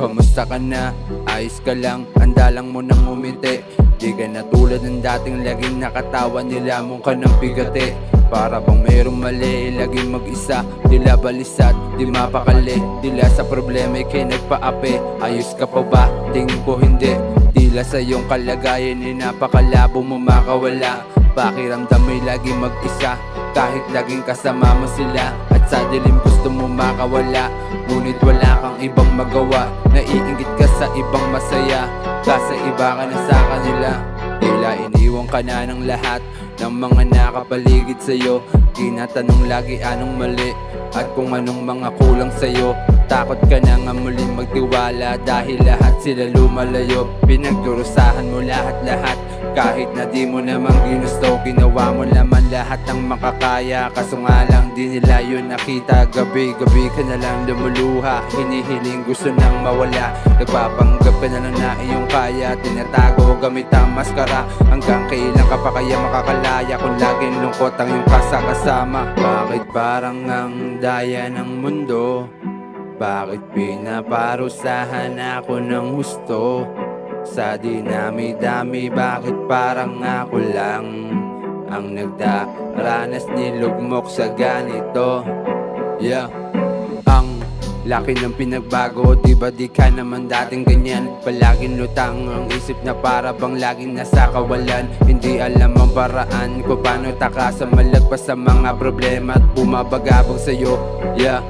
Kamusta ka na? Ayos ka lang, handa lang mo nang umiti. Di ka na tulad ng dating laging nakatawa nila. Mong ka ng bigati Para bang mayroong mali, laging mag-isa. Dila balisat, di mapakali. Dila sa problema kay nagpaapi. Ayos ka pa ba? Tingin ko hindi. Tila sa iyong kalagayan ay napakalabo mo makawala. Pakiramdam mo'y laging mag-isa? Kahit laging kasama mo sila At sa dilim gusto mo makawala. Ngunit wala kang ibang magawa. Naiingit ka sa ibang masaya. Kasa iba ka na sa kanila Tila iniwan ka na ng lahat Ng mga nakapaligid sa'yo. Tinatanong lagi anong mali At kung anong mga kulang sa'yo. Takot ka na nga muling magtiwala Dahil lahat sila lumalayo. Pinagdurusahan mo lahat-lahat Kahit na di mo namang ginusto Ginawa mo naman lahat ng makakaya. Kaso nga lang di nila yun nakita. Gabi-gabi ka na lang lumuluha. Hinihiling gusto nang mawala. Nagpapanggap ka na lang na iyong kaya. Tinatago gamit ang maskara. Hanggang kailan ka pa kaya makakalaya Kung laging lungkot ang iyong kasakasama? Bakit parang ang daya ng mundo? Bakit pinaparusahan ako ng husto? Sa dinami-dami, bakit parang ako lang Ang nagdaranas nilugmok sa ganito? Yeah. Ang laki ng pinagbago Di ba di ka naman dating ganyan? Palaging lutang ang isip na para bang laging nasa kawalan. Hindi alam ang paraan kung paano takasan Malagpas sa mga problema at bumabagabag sa'yo. Yeah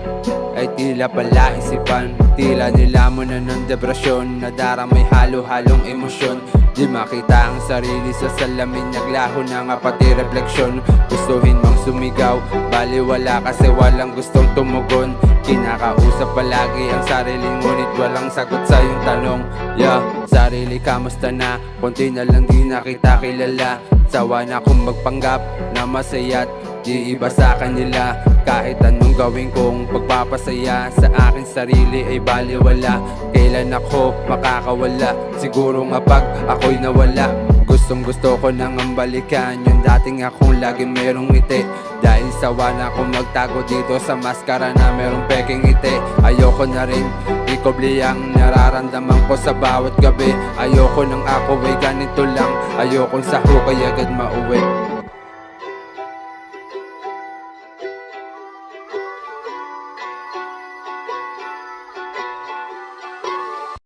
ay tila pala isipan Tila nila mo na ng depresyon. Nadara may halo-halong emosyon. Di makita ang sarili sa salamin. Naglaho na nga pati refleksyon. Gustuhin mang sumigaw. Baliwala kasi walang gustong tumugon. Kinakausap palagi ang sarili Ngunit walang sagot sa iyong tanong. Yeah, sarili kamusta na? Konti na lang di na kita kilala. Sawa na akong magpanggap na masaya't Di iba sa kanila. Kahit anong gawin kong pagpapasaya Sa akin sarili ay baliwala. Kailan ako makakawala? Siguro nga pag ako'y nawala. Gustong gusto ko nang ang balikan. Yung dating akong laging mayroong ngiti. Dahil sawa na akong magtago dito Sa maskara na mayroong peking ngiti. Ayoko na rin ikobli ang nararamdaman ko sa bawat gabi. Ayoko nang ako ay ganito lang. Ayokong sa hukay agad mauwi